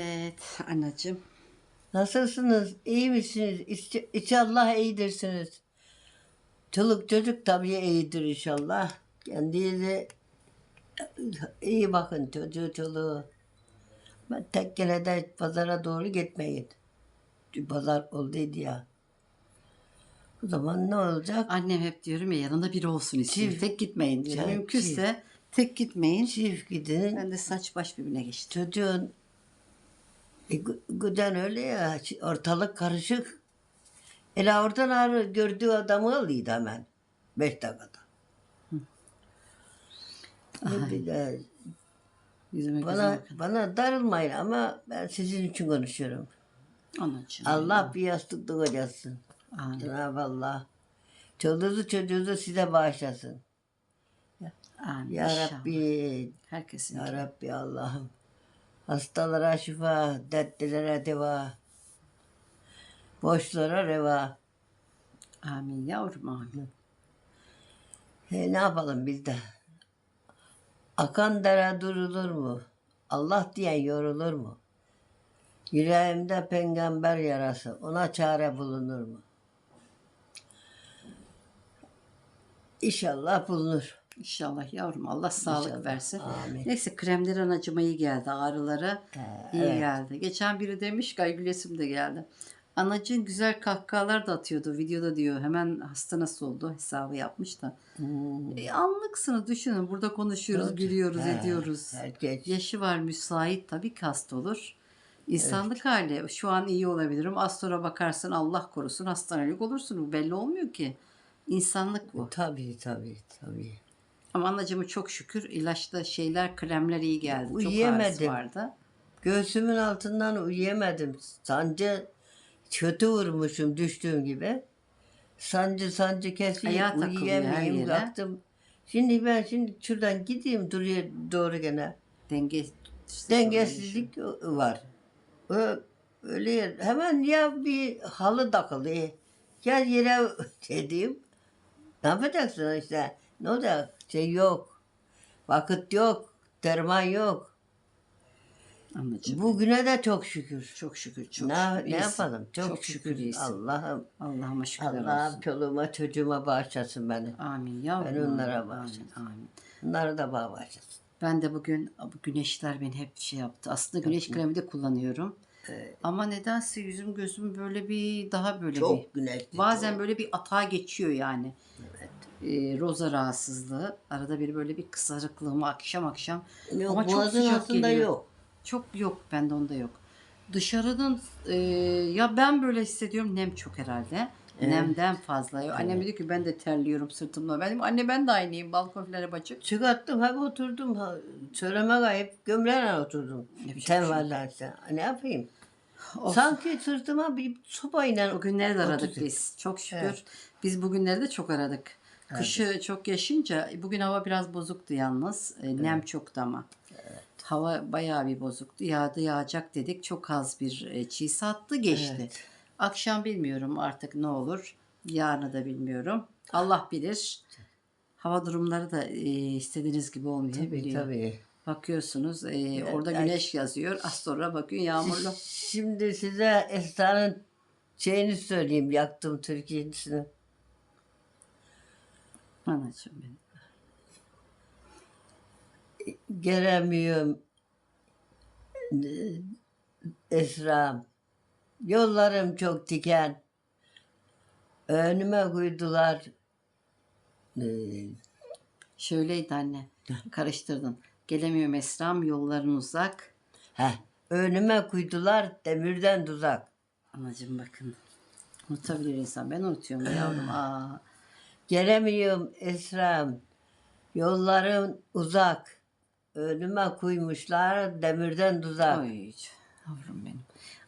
Evet anacığım. Nasılsınız? İyi misiniz? İç- İnşallah iyidirsiniz. Çoluk çocuk tabii iyidir inşallah. Kendiyle iyi bakın çocuğu çoluğu. Ben tekkelede pazara doğru gitmeyin. Pazar olduydu ya. O zaman ne olacak? Annem hep diyorum ya yanında biri olsun istiyor. Çift. Tek gitmeyin diyor. Çift. Mümkünse tek gitmeyin. Çift gidin. Ben de saç baş birbirine geçti. Çocuğun e, gü- güden öyle ya ortalık karışık. Ela oradan ağrı gördüğü adamı alıydı hemen. Beş dakikada. Ne bir de Yüzüme bana, bakın. bana darılmayın ama ben sizin için konuşuyorum. Anacığım. Allah bir yastıkta kocasın. Amin. Cenab-ı Allah. Çoluğunuzu çocuğunuzu size bağışlasın. Amin. Ya İnşallah. Rabbi, Herkesin. Ya Rabbi Allah'ım. Hastalara şifa, dertlilere deva. Boşlara reva. Amin yavrum amin. He, ne yapalım biz de? Akan dere durulur mu? Allah diyen yorulur mu? Yüreğimde peygamber yarası, ona çare bulunur mu? İnşallah bulunur. İnşallah yavrum Allah sağlık İnşallah. versin. Amin. Neyse kremleri anacıma iyi geldi. Ağrılara iyi evet. geldi. Geçen biri demiş ki gülesim de geldi. Anacığın güzel kahkahalar da atıyordu videoda diyor. Hemen hasta nasıl oldu hesabı yapmış da. Hmm. E, anlıksınız düşünün. Burada konuşuyoruz, gülüyoruz, He, ediyoruz. Herkes. Yaşı var müsait tabii ki hasta olur. İnsanlık hali. Şu an iyi olabilirim. Az sonra bakarsın Allah korusun hastanelik olursun. Bu belli olmuyor ki. İnsanlık bu. Tabii tabii tabii. Ama anacığıma çok şükür ilaçta şeyler, kremler iyi geldi. Çok ağrısı Uyuyamadım. vardı. Göğsümün altından uyuyamadım. Sancı kötü vurmuşum düştüğüm gibi. Sancı sancı kesiyor. Uyuyamayayım kalktım. Şimdi ben şimdi şuradan gideyim duruyor doğru gene. Denge Dengesizlik var. Öyle hemen ya bir halı takıldı. Gel yere dedim. Ne yapacaksın işte? Ne olacak? Şey yok. Vakit yok. Derman yok. Anacığım. Bugüne de çok şükür. Çok şükür çok ne, şükür ne yapalım? Çok, Çok şükür. şükür iyisin. Allah'ım Allah'ıma şükürler Allah'ım olsun. çoluğuma çocuğuma bağışlasın beni. Amin yavrum. Ben onlara bağışlasın. Amin, amin. Bunları da bağışlasın. Ben de bugün bu güneşler beni hep şey yaptı. Aslında güneş kremi de kullanıyorum. Ama nedense yüzüm gözüm böyle bir daha böyle bir. Çok güneşli. Bazen böyle bir atağa geçiyor yani. Ee, roza rahatsızlığı. Arada bir böyle bir kısarıklığımı akşam akşam. Yok, Ama çok sıcak geliyor. yok. Çok yok bende onda yok. Dışarıdan e, ya ben böyle hissediyorum nem çok herhalde. Nemden fazla. Annem dedi ki ben de terliyorum sırtımda. Benim anne ben de aynıyım. Balkon falan hep açık. Çıkarttım hep oturdum. Ha, söyleme gayip gömleğine oturdum. Yapacak Tenvallerse. Ne yapayım? Sanki sırtıma bir sopayla Bugünleri de aradık biz. Çok şükür. Evet. Biz bugünleri de çok aradık. Kışı çok yaşayınca bugün hava biraz bozuktu yalnız. E, Nem çoktu ama. Hava bayağı bir bozuktu. Yağdı yağacak dedik. Çok az bir e, çiğ sattı geçti. Evet. Akşam bilmiyorum artık ne olur. Yarını da bilmiyorum. Allah bilir. Hava durumları da e, istediğiniz gibi Tabii olmayabiliyor. tabii. Bakıyorsunuz e, orada ay- güneş yazıyor. Az sonra bakıyor yağmurlu. Şimdi size Esra'nın şeyini söyleyeyim. Yaktım Türkiye'sini. Anacığım benim. Gelemiyorum. Esra'm. Yollarım çok diken. Önüme koydular. Ee, Şöyleydi anne. Karıştırdın. Gelemiyorum Esra'm yolların uzak. Heh, önüme koydular demirden tuzak. Anacığım bakın. Unutabilir insan. Ben unutuyorum yavrum. Aa. Gelemiyorum Esra'm. Yollarım uzak. Önüme koymuşlar demirden tuzak. Oy yavrum benim.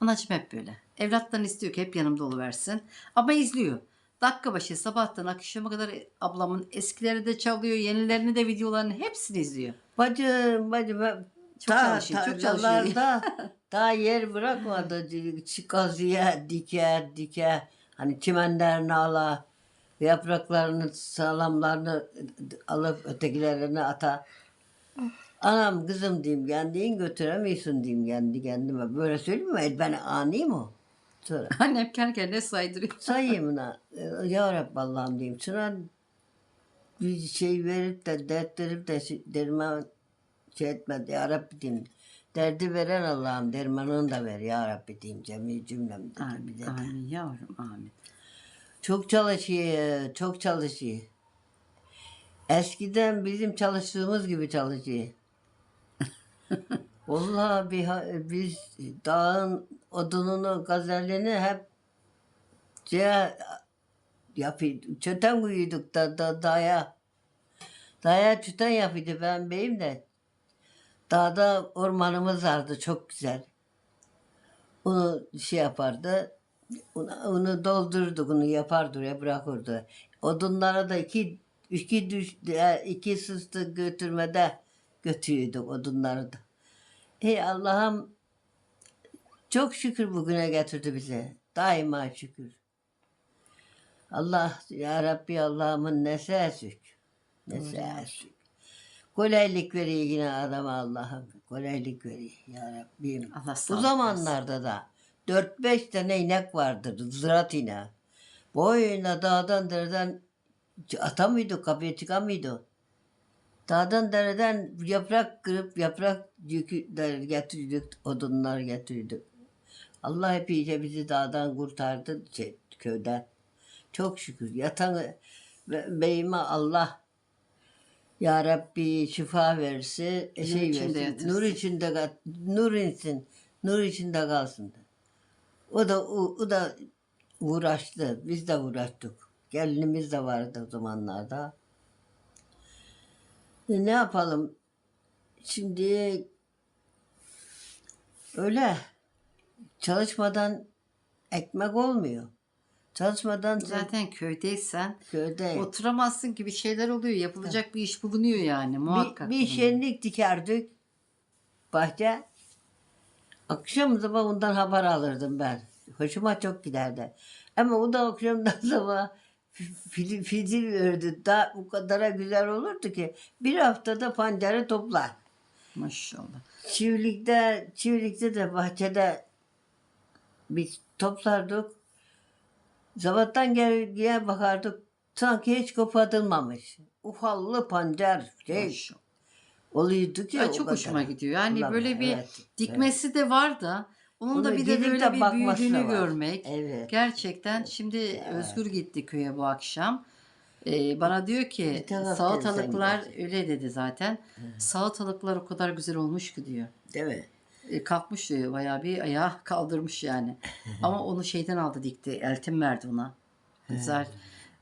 Anacığım hep böyle. Evlatların istiyor ki hep yanımda oluversin. Ama izliyor. Dakika başı sabahtan akşama kadar ablamın eskileri de çalıyor. Yenilerini de videolarını hepsini izliyor. Bacım bacım hep Çok çalışıyor, çok çalışıyor. tarlalarda daha yer bırakmadı. Kazıya diker diker. Hani çimenlerini ala. Yapraklarını sağlamlarını alıp ötekilerine ata. Anam kızım diyeyim kendin götüremiyorsun diyeyim kendi kendime. Böyle söyleyeyim mi? Ben ani mi? Sonra Annem kendi kendine saydırıyor. sayayım ona. e, Ya Rabbi Allah'ım diyeyim. Şuna bir şey verip de dert verip de şey- derman şey etmedi. Ya Rabbi diyeyim. Derdi veren Allah'ım dermanını da ver ya Rabbi diyeyim. Cemil cümlem dedi. bir Amin, amin yavrum amin. Çok çalışıyor, çok çalışıyor. Eskiden bizim çalıştığımız gibi çalışıyor. Vallahi bir, biz dağın odununu, gazelini hep şey yapıyorduk. Çöten koyuyorduk da, da dağa. Dağa çöten yapıyordu ben beyim de. Dağda ormanımız vardı çok güzel. Onu şey yapardı. Onu, doldururduk, onu yapardı oraya bırakırdı. Odunlara da iki, iki, düş, e, iki sıstı götürmede götürüyorduk odunları da. Ey Allah'ım çok şükür bugüne getirdi bize. Daima şükür. Allah ya Rabbi Allah'ımın nese şük. Nese şük. Kolaylık veriyor yine adama Allah'ım. Kolaylık veriyor ya Rabbim. Allah Bu zamanlarda da 4-5 tane inek vardır. Zırat ineği. Boyuna dağdan dereden atamıyordu, kapıya çıkamıyordu. Dağdan dereden yaprak kırıp yaprak yükü der- getirdik, odunlar getirdik. Allah hep iyice bizi dağdan kurtardı şey, köyden. Çok şükür. Yatan be- beyime Allah ya Rabbi şifa verse, Nur şey içinde versin, yatırsın. nur içinde nur insin, nur içinde kalsın. O da o, o da uğraştı. Biz de uğraştık. Gelinimiz de vardı o zamanlarda. E, ne yapalım? Şimdi öyle çalışmadan ekmek olmuyor. Çalışmadan Zaten köydeysen köyde oturamazsın ki bir şeyler oluyor. Yapılacak bir iş bulunuyor yani muhakkak. bir, bir şenlik dikerdik bahçe. Akşam sabah ondan haber alırdım ben. Hoşuma çok giderdi. Ama o da akşamdan sabah fil, fizil verdi. Daha o kadara güzel olurdu ki bir haftada pancarı toplar. Maşallah. Çiftlikte, çiftlikte de bahçede biz toplardık. Sabahtan gel, gel bakardık. Sanki hiç kopartılmamış. Ufallı pancar şey Maşallah. Oluyordu ki. Ay, o çok kadar. hoşuma gidiyor. Yani Vallahi böyle bir evet, dikmesi de var da onun da Onu bir de böyle bir büyüdüğünü da var. görmek. Evet. Gerçekten şimdi Özgür gitti köye bu akşam. Ee, bana diyor ki salatalıklar öyle dedi zaten. Salatalıklar o kadar güzel olmuş ki diyor. Değil mi? E, kalkmış diyor bayağı bir ayağı kaldırmış yani. Ama onu şeyden aldı dikti. Eltim verdi ona. Güzel.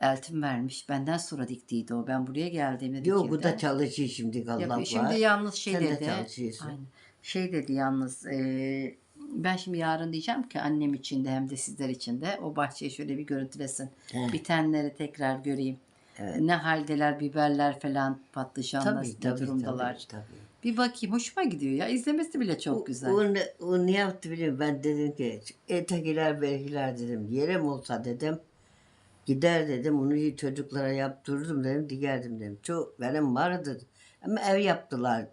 Eltim vermiş. Benden sonra diktiydi o. Ben buraya geldiğimde Yok bu dikildi. da çalışıyor şimdi Allah Yapıyor. var. Şimdi yalnız şey Sen de dedi. çalışıyorsun. Aynen. Şey dedi yalnız. e, ben şimdi yarın diyeceğim ki annem için de hem de sizler için de o bahçeyi şöyle bir görüntülesin. He. Bitenleri tekrar göreyim. Evet. Ne haldeler, biberler falan, patlıcanlar Tabii ne tabii durumdalar. tabii. tabii. Bir bakayım hoşuma gidiyor ya. İzlemesi bile çok O- güzel. O, ne, o ne yaptı biliyor musun? Ben dedim ki etakiler belkiler dedim. Yerim olsa dedim. Gider dedim onu çocuklara yaptırırdım dedim. Dikerdim dedim. Çok benim vardı. Ama ev yaptılar.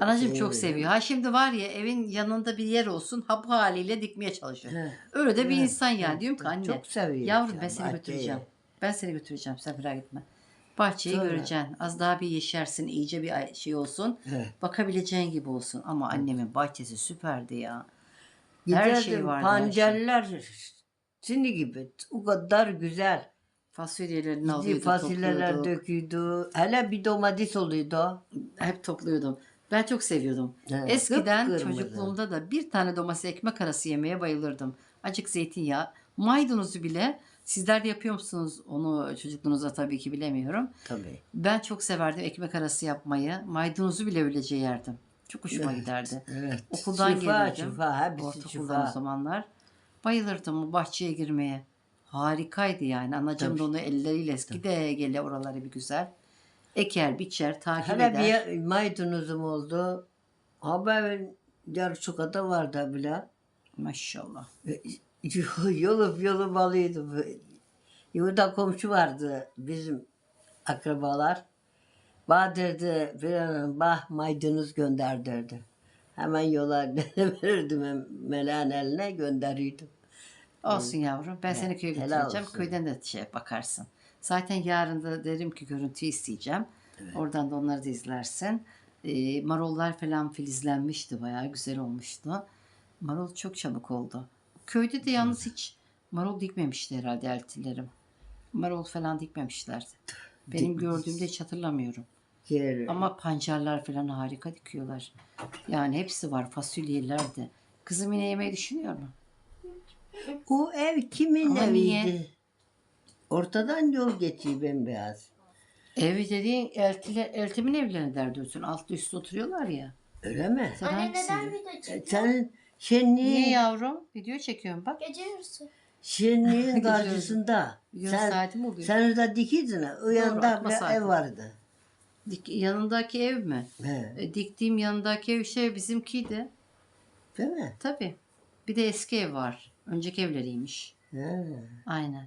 Anacığım şey- çok seviyor. Ha şimdi var ya evin yanında bir yer olsun ha bu haliyle dikmeye çalışıyor. He. Öyle de bir Evet, insan yani. evet, Diyorum ki anne çok seviyor yavrum ya ben seni bahçeyi. götüreceğim. Ben seni götüreceğim sen merak etme. Bahçeyi Sonra- göreceksin. Az daha bir yeşersin. iyice bir şey olsun. Evet. Bakabileceğin gibi olsun. Ama annemin bahçesi süperdi ya. Giderdim Her şey vardı. şey. pancarlar şimdi gibi o kadar güzel. Fasulyelerini alıyordu, fasulyeler topluyorduk. Hele bir domates oluyordu. Hep topluyordum. Ben çok seviyordum. Evet, Eskiden kıpkırmızı. çocukluğumda da bir tane domates ekmek arası yemeye bayılırdım. Acık zeytinyağı. Maydanozu bile sizler de yapıyor musunuz onu çocukluğunuzda tabii ki bilemiyorum. Tabii. Ben çok severdim ekmek arası yapmayı. Maydanozu bile öylece yerdim. Çok hoşuma Evet, giderdi. Evet. Okuldan şifa, gelirdim. Şifa, hepsi Ortaokuldan o zamanlar. Bayılırdım o bahçeye girmeye. Harikaydı yani. Anacığım da Tabii. onu elleriyle gide gele oraları bir güzel. Eker, biçer, takip Hele eder. bir maydanozum oldu. Haber yarısı kadar vardı bile. Maşallah. Yolup yolup alıyordum. Yurda komşu vardı bizim akrabalar. Bahadır'dı filan bah maydanoz gönder derdi. Hemen yola verirdim hem meleğin eline gönderirdim. Olsun yavrum. Ben seni köye helal götüreceğim. olsun. Köyden de şey bakarsın. Zaten yarın da derim ki görüntü isteyeceğim. Oradan da onları da izlersin. Ee, marollar falan filizlenmişti. Bayağı güzel olmuştu. Marul çok çabuk oldu. Köyde de yalnız hiç marul dikmemişti herhalde eltilerim. Marul falan dikmemişlerdi. Benim gördüğümde hiç hatırlamıyorum. Yer, Ama pancarlar falan harika dikiyorlar. Yani hepsi var. Fasulyeler de. Kızım yine yemeği düşünüyor mu? O ev kimin Ama eviydi? niye? Ortadan yol geçiyor bembeyaz. Evi dediğin eltile, eltimin evlerine der diyorsun. Altlı üstte oturuyorlar ya. Öyle mi? Sen Anne neden video E, çekiyor? Şenliğin, Niye yavrum? Video çekiyorum bak. Gece yarısı. şenliğin Gidiyoruz. karşısında Yarım sen, saati mi oluyor? sen orada dikiydin ha. O yanında atma bir saati. ev vardı. Dik, yanındaki ev mi? He, E, diktiğim yanındaki ev şey bizimkiydi. değil mi? Tabii. Bir de eski ev var. Önceki evleriymiş. He. Aynen.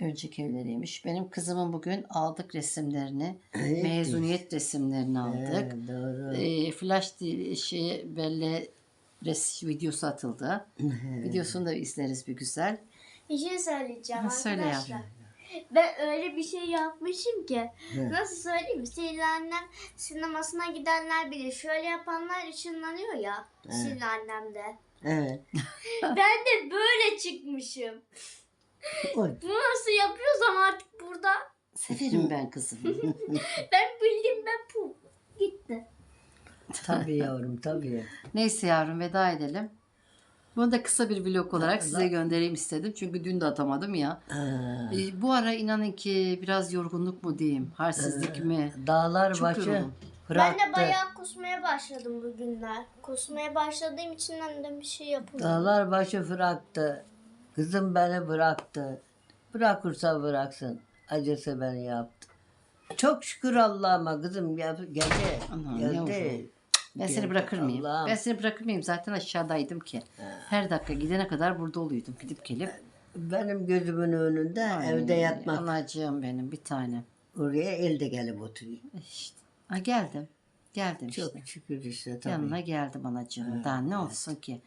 Önceki evleriymiş. Benim kızımın bugün aldık resimlerini. Evet. Mezuniyet resimlerini aldık. He, doğru. E, flash di- şey böyle res videosu atıldı. Videosunu da izleriz bir güzel. Bir şey söyleyeceğim Ha, söyle arkadaşlar. yavrum. Ben öyle bir şey yapmışım ki. He. Nasıl söyleyeyim? Senin annem sinemasına gidenler bilir. Şöyle yapanlar ışınlanıyor ya. Senin annem de. Evet. ben de böyle çıkmışım. O, Bunu nasıl yapıyorsam artık burada. Severim ben kızımı. Ben bildim ben pu. Gitti. tabii yavrum tabii. Neyse yavrum veda edelim. Bunu da kısa bir vlog olarak size göndereyim istedim. Çünkü dün de atamadım ya. Ha. E, bu ara inanın ki biraz yorgunluk mu diyeyim, halsizlik mi? Dağlar Çok başı yoruldum. Bıraktı. Ben de bayağı kusmaya başladım bugünler. Kusmaya başladığım için annem bir şey yapamıyor. Dağlar başı bıraktı. Kızım beni bıraktı. Bırakırsa bıraksın. Acısı beni yaptı. Çok şükür Allah'ıma kızım gel- geldi. Aman geldi. Ben seni bırakır mıyım? Allah'ım. Ben seni bırakır mıyım? Zaten aşağıdaydım ki. Her dakika gidene kadar burada oluyordum. Gidip gelip. Benim gözümün önünde evde Ay, yatmak. Anacığım benim bir tane. Oraya elde gelip oturuyor. İşte. Ha, geldim. Geldim işte. Çok şükür işte tabii. Yanına geldim anacığım. Daha ne olsun ki?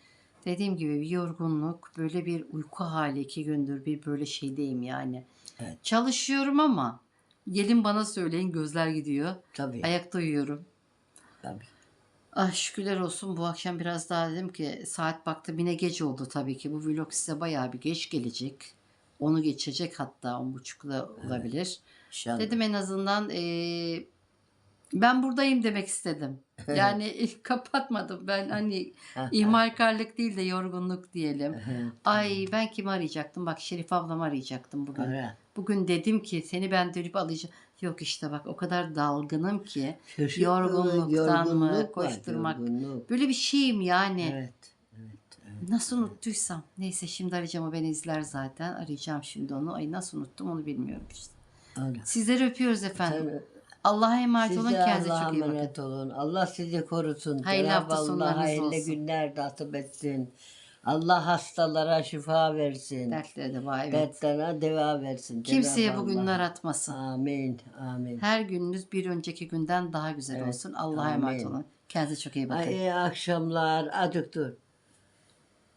Dediğim gibi bir yorgunluk, böyle bir uyku hali iki gündür bir böyle şeydeyim yani. Evet. Çalışıyorum ama gelin bana söyleyin gözler gidiyor. Tabii. Ayakta uyuyorum. tabii. Ah şükürler olsun bu akşam biraz daha dedim ki saat baktım yine geç oldu tabii ki. Bu vlog size bayağı bir geç gelecek. Onu geçecek hatta on buçukta olabilir. İnşallah. Dedim en azından eee, ben buradayım demek istedim. Yani kapatmadım ben hani ihmalkarlık değil de yorgunluk diyelim. Ay ben kimi arayacaktım? Bak Şerif ablamı arayacaktım bugün. Ara. Bugün dedim ki seni ben dönüp alacağım. Yok işte bak o kadar dalgınım ki. Şaşırtıcı Yorgunluktan mı, yorgunluk var, koşturmak. yorgunluk. Böyle bir şeyim yani. Evet. Nasıl unuttuysam. Neyse şimdi arayacağım o beni izler zaten. Arayacağım şimdi onu. Ay nasıl unuttum onu bilmiyorum işte. Öyle. Sizleri öpüyoruz efendim. Sen- Allah'a emanet Siz olun. de Kendinize Allah'a çok iyi bakın. emanet olun. Allah sizi korusun. Hayırlı Cenab-ı hafta Allah hayırlı olsun. günler nasip etsin. Allah hastalara şifa versin. Dertlere de var evet. Dertlerine deva versin. Kimseye Cenab-ı bugünler Allah. atmasın. Amin. Amin. Her gününüz bir önceki günden daha güzel Evet, olsun. Allah'a emanet amin. olun. Kendinize çok iyi bakın. Ay, iyi akşamlar. Acık dur.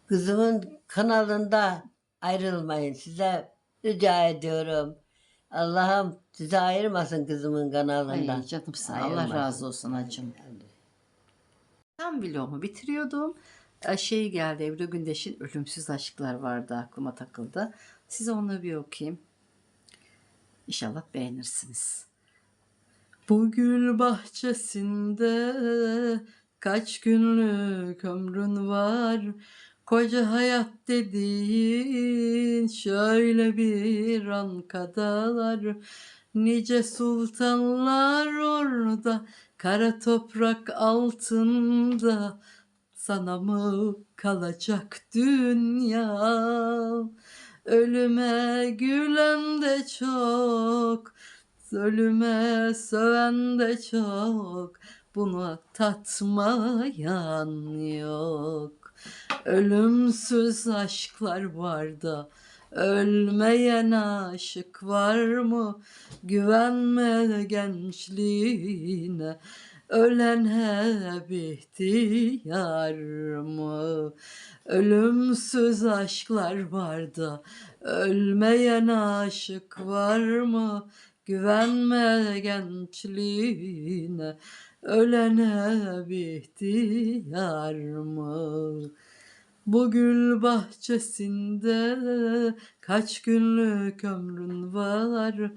Kızımın kanalında ayrılmayın. Size rica ediyorum. Allah'ım sizi ayırmasın kızımın kanalından. Ay canımsın. Allah Ayırmasın. razı olsun acım. Tam vlogumu bitiriyordum. Ee, Şey geldi Ebru Gündeş'in Ölümsüz Aşklar vardı aklıma takıldı. Size onu bir okuyayım. İnşallah beğenirsiniz. Bu gül bahçesinde kaç günlük ömrün var? Koca hayat dediğin şöyle bir an kadar. Nice sultanlar orada, kara toprak altında. Sana mı kalacak dünya? Ölüme gülen de çok, ölüme söven de çok. Buna tatmayan yok. Ölümsüz aşklar var da Ölmeyen aşık var mı? Güvenme gençliğine. Ölen hep ihtiyar mı? Ölümsüz aşklar var da ölmeyen aşık var mı? Güvenme gençliğine. Ölen hep ihtiyar mı? Bu gül bahçesinde kaç günlük ömrün var?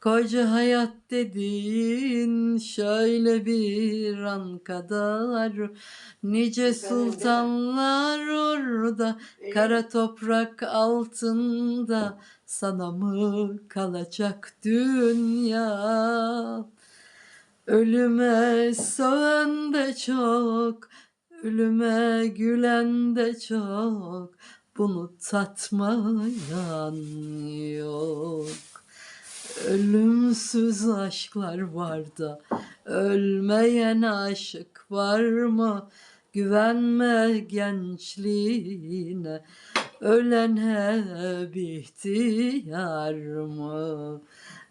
Koca hayat dediğin şöyle bir an kadar. Nice sultanlar orada, kara toprak altında. Sana mı kalacak dünya? Ölüme söven de çok, ölüme gülen de çok. Bunu tatmayan yok. Ölümsüz aşklar var da ölmeyen aşık var mı? Güvenme gençliğine. Ölen hep ihtiyar mı?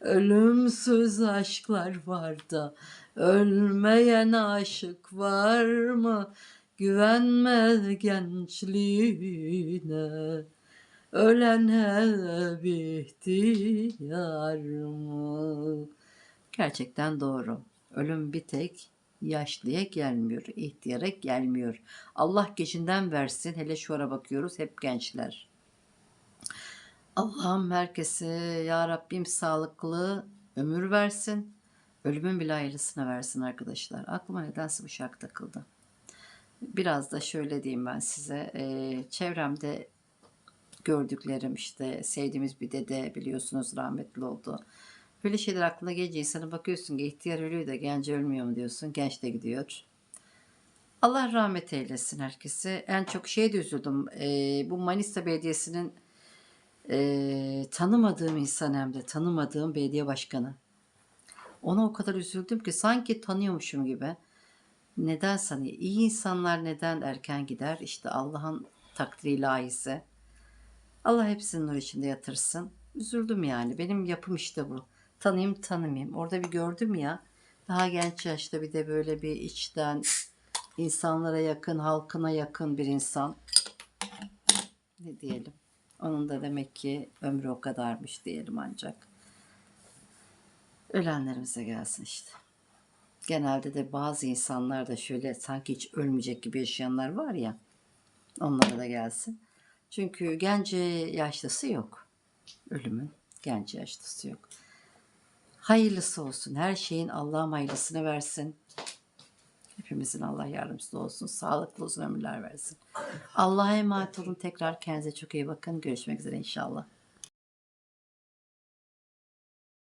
Ölümsüz aşklar var da ölmeyen aşık var mı? Güvenme gençliğine. Ölen hep ihtiyar mı? Gerçekten doğru. Ölüm bir tek yaşlıya gelmiyor, ihtiyara gelmiyor. Allah geçinden versin. Hele şu ara bakıyoruz hep gençler. Allah'ım herkese ya Rabbim sağlıklı ömür versin. Ölümün bile hayırlısına versin arkadaşlar. Aklıma nedense bu şarkı takıldı. Biraz da şöyle diyeyim ben size. Ee, çevremde gördüklerim işte sevdiğimiz bir dede biliyorsunuz rahmetli oldu. Böyle şeyler aklına gelince insana bakıyorsun ki ihtiyar ölüyor da genç ölmüyor mu diyorsun. Genç de gidiyor. Allah rahmet eylesin herkese. En çok şeye de üzüldüm. Ee, bu Manisa Belediyesi'nin ee, tanımadığım insan hem de tanımadığım belediye başkanı. Ona o kadar üzüldüm ki sanki tanıyormuşum gibi. Neden sanıyor? İyi insanlar neden erken gider? İşte Allah'ın takdiri ilahisi. Allah hepsinin nur içinde yatırsın. Üzüldüm yani. Benim yapım işte bu. Tanıyayım tanımayayım. Orada bir gördüm ya. Daha genç yaşta bir de böyle bir içten insanlara yakın, halkına yakın bir insan. Ne diyelim? Onun da demek ki ömrü o kadarmış diyelim ancak. Ölenlerimize gelsin işte. Genelde de bazı insanlar da şöyle sanki hiç ölmeyecek gibi yaşayanlar var ya. Onlara da gelsin. Çünkü gence yaşlısı yok. Ölümün gence yaşlısı yok. Hayırlısı olsun. Her şeyin Allah'ım hayırlısını versin. Hepimizin Allah yardımcısı olsun. Sağlıklı uzun ömürler versin. Allah'a emanet olun. Tekrar kendinize çok iyi bakın. Görüşmek üzere inşallah.